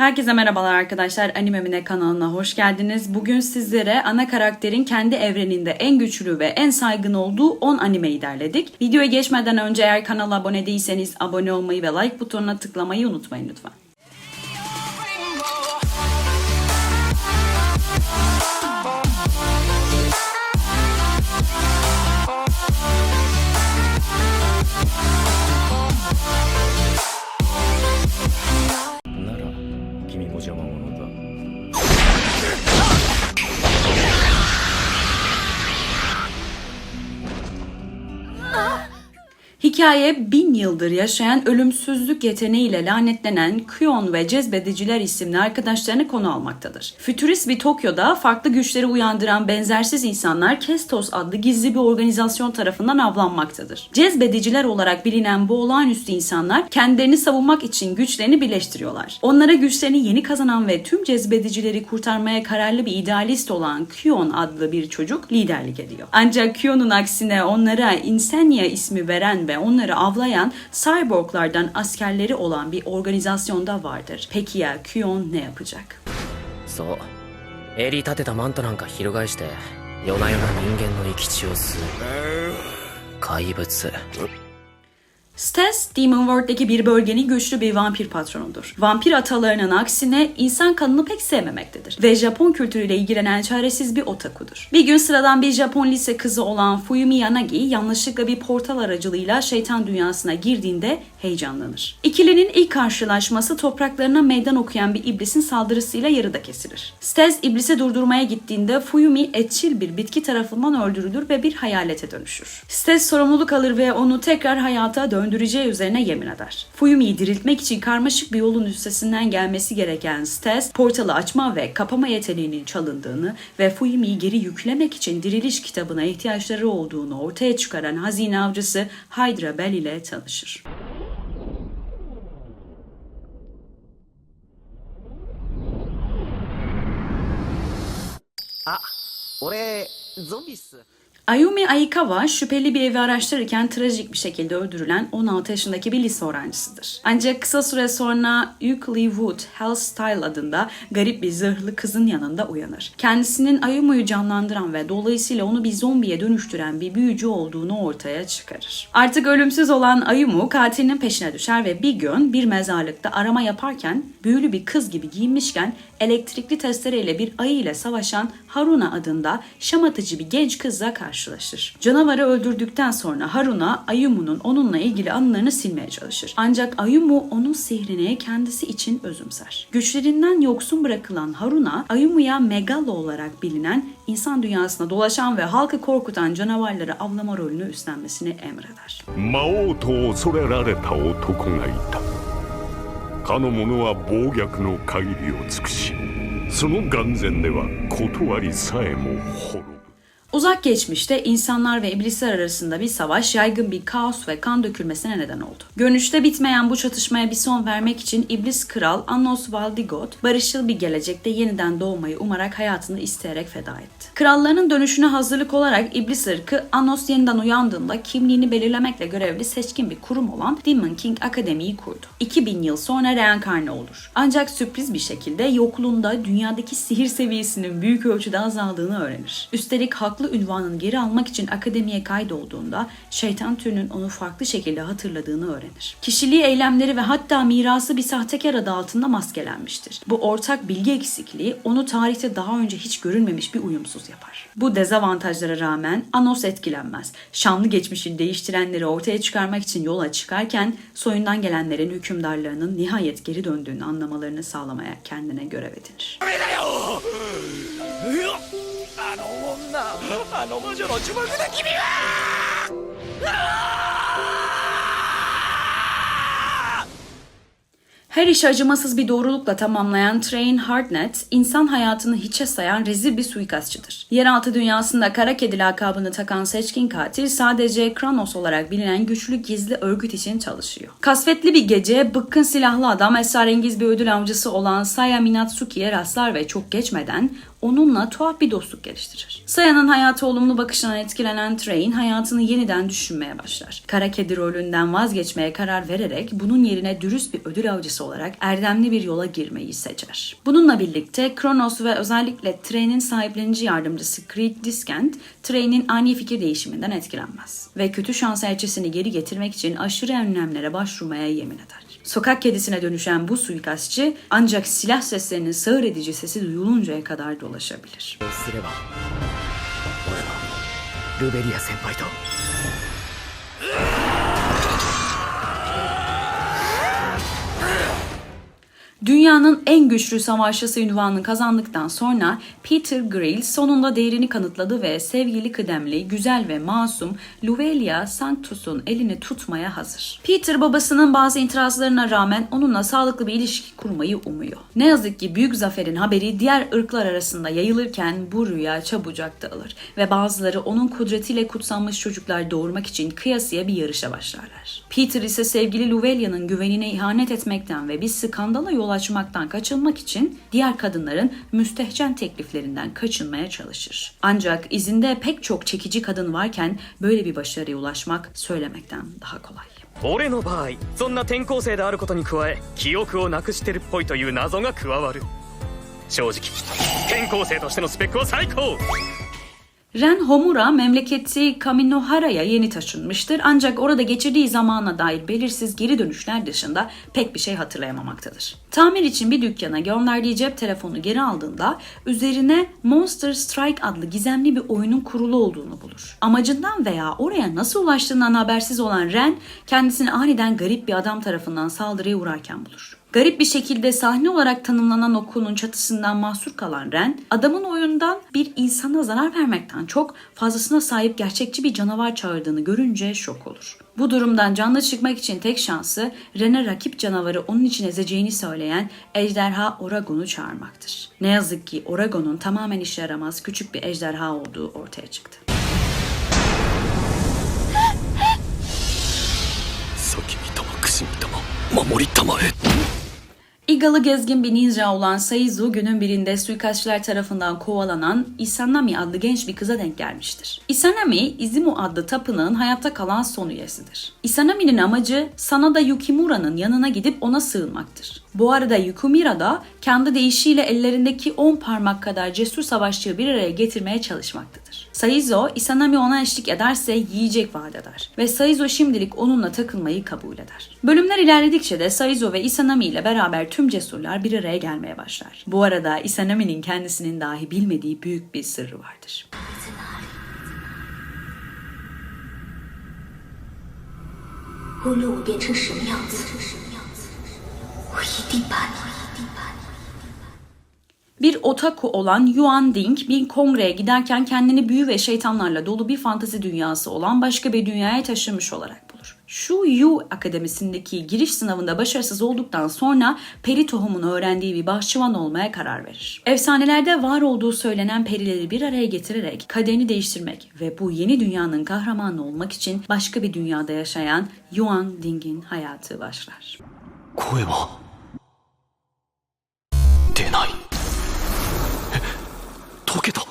Herkese merhabalar arkadaşlar. Animemine kanalına hoş geldiniz. Bugün sizlere ana karakterin kendi evreninde en güçlü ve en saygın olduğu 10 animeyi derledik. Videoya geçmeden önce eğer kanala abone değilseniz abone olmayı ve like butonuna tıklamayı unutmayın lütfen.「Ah! Hikaye bin yıldır yaşayan ölümsüzlük yeteneğiyle lanetlenen Kyon ve cezbediciler isimli arkadaşlarını konu almaktadır. Fütürist bir Tokyo'da farklı güçleri uyandıran benzersiz insanlar Kestos adlı gizli bir organizasyon tarafından avlanmaktadır. Cezbediciler olarak bilinen bu olağanüstü insanlar kendilerini savunmak için güçlerini birleştiriyorlar. Onlara güçlerini yeni kazanan ve tüm cezbedicileri kurtarmaya kararlı bir idealist olan Kyon adlı bir çocuk liderlik ediyor. Ancak Kyon'un aksine onlara Insania ismi veren ve onları avlayan cyborglardan askerleri olan bir organizasyonda vardır. Peki ya Kyon ne yapacak? そう襟立てたマントなんか翻して夜な夜な人間の生き血を吸う怪物 Stas, Demon World'deki bir bölgenin güçlü bir vampir patronudur. Vampir atalarının aksine insan kanını pek sevmemektedir. Ve Japon kültürüyle ilgilenen çaresiz bir otakudur. Bir gün sıradan bir Japon lise kızı olan Fuyumi Yanagi yanlışlıkla bir portal aracılığıyla şeytan dünyasına girdiğinde heyecanlanır. İkilinin ilk karşılaşması topraklarına meydan okuyan bir iblisin saldırısıyla yarıda kesilir. Stas iblisi durdurmaya gittiğinde Fuyumi etçil bir bitki tarafından öldürülür ve bir hayalete dönüşür. Stas sorumluluk alır ve onu tekrar hayata söndüreceği üzerine yemin eder. Fuyumi'yi diriltmek için karmaşık bir yolun üstesinden gelmesi gereken Stes, portalı açma ve kapama yeteneğinin çalındığını ve Fuyumi'yi geri yüklemek için diriliş kitabına ihtiyaçları olduğunu ortaya çıkaran hazine avcısı Hydra Bell ile tanışır. Ah, oraya zombisin. Ayumi Aikawa şüpheli bir evi araştırırken trajik bir şekilde öldürülen 16 yaşındaki bir lise öğrencisidir. Ancak kısa süre sonra Euclid Wood Hellstyle adında garip bir zırhlı kızın yanında uyanır. Kendisinin Ayumu'yu canlandıran ve dolayısıyla onu bir zombiye dönüştüren bir büyücü olduğunu ortaya çıkarır. Artık ölümsüz olan Ayumu katilinin peşine düşer ve bir gün bir mezarlıkta arama yaparken büyülü bir kız gibi giyinmişken elektrikli testereyle bir ayı ile savaşan Haruna adında şamatıcı bir genç kızla karşılaşır Canavarı öldürdükten sonra Haruna Ayumu'nun onunla ilgili anılarını silmeye çalışır. Ancak Ayumu onun sihrini kendisi için özümser. Güçlerinden yoksun bırakılan Haruna, Ayumu'ya Megalo olarak bilinen insan dünyasına dolaşan ve halkı korkutan canavarları avlama rolünü üstlenmesini emreder. 魔王と恐れられた男がいたかの者は暴虐の限りを尽くしその眼前では断りさえも滅ぶ Uzak geçmişte insanlar ve iblisler arasında bir savaş yaygın bir kaos ve kan dökülmesine neden oldu. Görünüşte bitmeyen bu çatışmaya bir son vermek için iblis kral Annos Valdigot barışçıl bir gelecekte yeniden doğmayı umarak hayatını isteyerek feda etti. Krallarının dönüşüne hazırlık olarak iblis ırkı Annos yeniden uyandığında kimliğini belirlemekle görevli seçkin bir kurum olan Demon King Akademi'yi kurdu. 2000 yıl sonra reenkarne olur. Ancak sürpriz bir şekilde yokluğunda dünyadaki sihir seviyesinin büyük ölçüde azaldığını öğrenir. Üstelik haklı ünvanını geri almak için akademiye kaydolduğunda şeytan türünün onu farklı şekilde hatırladığını öğrenir. Kişiliği, eylemleri ve hatta mirası bir sahtekar adı altında maskelenmiştir. Bu ortak bilgi eksikliği onu tarihte daha önce hiç görülmemiş bir uyumsuz yapar. Bu dezavantajlara rağmen Anos etkilenmez. Şanlı geçmişini değiştirenleri ortaya çıkarmak için yola çıkarken soyundan gelenlerin hükümdarlarının nihayet geri döndüğünü anlamalarını sağlamaya kendine görev edinir. あの女あの魔女の呪縛で君は Her işi acımasız bir doğrulukla tamamlayan Train Hardnet, insan hayatını hiçe sayan rezil bir suikastçıdır. Yeraltı dünyasında kara kedi lakabını takan seçkin katil sadece Kranos olarak bilinen güçlü gizli örgüt için çalışıyor. Kasvetli bir gece bıkkın silahlı adam esrarengiz bir ödül avcısı olan Saya Minatsuki'ye rastlar ve çok geçmeden onunla tuhaf bir dostluk geliştirir. Saya'nın hayata olumlu bakışından etkilenen Train hayatını yeniden düşünmeye başlar. Kara kedi rolünden vazgeçmeye karar vererek bunun yerine dürüst bir ödül avcısı olarak erdemli bir yola girmeyi seçer. Bununla birlikte Kronos ve özellikle Train'in sahiplenici yardımcısı Creed Diskent, Train'in ani fikir değişiminden etkilenmez. Ve kötü şans elçisini geri getirmek için aşırı önlemlere başvurmaya yemin eder. Sokak kedisine dönüşen bu suikastçı ancak silah seslerinin sağır edici sesi duyuluncaya kadar dolaşabilir. Dünyanın en güçlü savaşçısı ünvanını kazandıktan sonra Peter Grill sonunda değerini kanıtladı ve sevgili kıdemli, güzel ve masum Luvelia Sanctus'un elini tutmaya hazır. Peter babasının bazı itirazlarına rağmen onunla sağlıklı bir ilişki kurmayı umuyor. Ne yazık ki büyük zaferin haberi diğer ırklar arasında yayılırken bu rüya çabucak dağılır ve bazıları onun kudretiyle kutsanmış çocuklar doğurmak için kıyasıya bir yarışa başlarlar. Peter ise sevgili Luvelia'nın güvenine ihanet etmekten ve bir skandala yol açmaktan kaçınmak için diğer kadınların müstehcen tekliflerinden kaçınmaya çalışır. Ancak izinde pek çok çekici kadın varken böyle bir başarıya ulaşmak söylemekten daha kolay. 俺の場合そんな転校生であることに加え記憶をなくしてるっぽいという謎が加わる正直転校生としてのスペックは最高 Ren Homura memleketi Kaminohara'ya yeni taşınmıştır ancak orada geçirdiği zamana dair belirsiz geri dönüşler dışında pek bir şey hatırlayamamaktadır. Tamir için bir dükkana gönderdiği cep telefonu geri aldığında üzerine Monster Strike adlı gizemli bir oyunun kurulu olduğunu bulur. Amacından veya oraya nasıl ulaştığından habersiz olan Ren kendisini aniden garip bir adam tarafından saldırıya uğrarken bulur. Garip bir şekilde sahne olarak tanımlanan okulun çatısından mahsur kalan Ren, adamın oyundan bir insana zarar vermekten çok fazlasına sahip gerçekçi bir canavar çağırdığını görünce şok olur. Bu durumdan canlı çıkmak için tek şansı Ren'e rakip canavarı onun için ezeceğini söyleyen ejderha Oragon'u çağırmaktır. Ne yazık ki Oragon'un tamamen işe yaramaz küçük bir ejderha olduğu ortaya çıktı. 先見たま串見たま守りたまえ İgalı gezgin bir ninja olan Saizu günün birinde suikastçılar tarafından kovalanan Isanami adlı genç bir kıza denk gelmiştir. Isanami, Izumo adlı tapınağın hayatta kalan son üyesidir. Isanami'nin amacı Sanada Yukimura'nın yanına gidip ona sığınmaktır. Bu arada Yukimura da kendi deyişiyle ellerindeki 10 parmak kadar cesur savaşçıyı bir araya getirmeye çalışmaktadır Saizo, Isanami ona eşlik ederse yiyecek vaat eder ve Saizo şimdilik onunla takılmayı kabul eder. Bölümler ilerledikçe de Saizo ve Isanami ile beraber tüm cesurlar bir araya gelmeye başlar. Bu arada Isanami'nin kendisinin dahi bilmediği büyük bir sırrı vardır. 无论我变成什么样子，我一定把你，一定把你。 Bir otaku olan Yuan Ding bir kongreye giderken kendini büyü ve şeytanlarla dolu bir fantezi dünyası olan başka bir dünyaya taşınmış olarak bulur. Şu Yu Akademisi'ndeki giriş sınavında başarısız olduktan sonra peri tohumunu öğrendiği bir bahçıvan olmaya karar verir. Efsanelerde var olduğu söylenen perileri bir araya getirerek kaderini değiştirmek ve bu yeni dünyanın kahramanı olmak için başka bir dünyada yaşayan Yuan Ding'in hayatı başlar. 声は溶けた。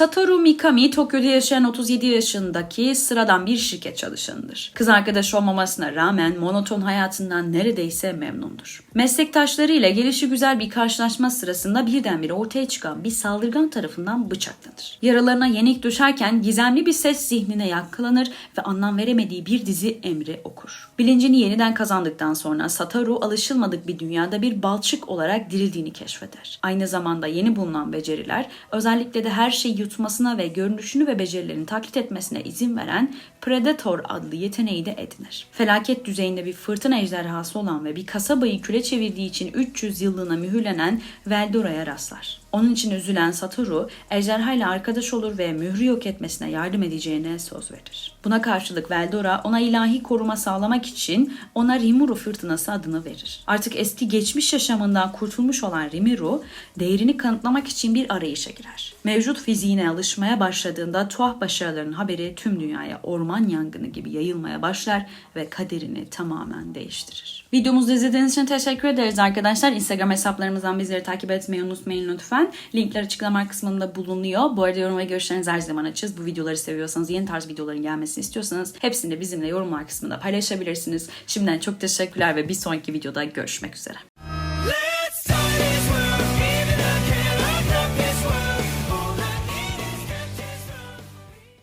Satoru Mikami Tokyo'da yaşayan 37 yaşındaki sıradan bir şirket çalışanıdır. Kız arkadaş olmamasına rağmen monoton hayatından neredeyse memnundur. Meslektaşlarıyla gelişi güzel bir karşılaşma sırasında birdenbire ortaya çıkan bir saldırgan tarafından bıçaklanır. Yaralarına yenik düşerken gizemli bir ses zihnine yankılanır ve anlam veremediği bir dizi emri okur. Bilincini yeniden kazandıktan sonra Satoru alışılmadık bir dünyada bir balçık olarak dirildiğini keşfeder. Aynı zamanda yeni bulunan beceriler özellikle de her şeyi yutmasına ve görünüşünü ve becerilerini taklit etmesine izin veren Predator adlı yeteneği de edinir. Felaket düzeyinde bir fırtına ejderhası olan ve bir kasabayı küle çevirdiği için 300 yıllığına mühürlenen Veldora'ya rastlar. Onun için üzülen Satoru, ejderha ile arkadaş olur ve mührü yok etmesine yardım edeceğine söz verir. Buna karşılık Veldora ona ilahi koruma sağlamak için ona Rimuru fırtınası adını verir. Artık eski geçmiş yaşamından kurtulmuş olan Rimuru, değerini kanıtlamak için bir arayışa girer. Mevcut fiziğine alışmaya başladığında tuhaf başarıların haberi tüm dünyaya orman yangını gibi yayılmaya başlar ve kaderini tamamen değiştirir. Videomuzu izlediğiniz için teşekkür ederiz arkadaşlar. Instagram hesaplarımızdan bizleri takip etmeyi unutmayın lütfen. Linkler açıklama kısmında bulunuyor. Bu arada yorum ve görüşlerinizi her zaman açız. Bu videoları seviyorsanız, yeni tarz videoların gelmesini istiyorsanız hepsini de bizimle yorumlar kısmında paylaşabilirsiniz. Şimdiden çok teşekkürler ve bir sonraki videoda görüşmek üzere.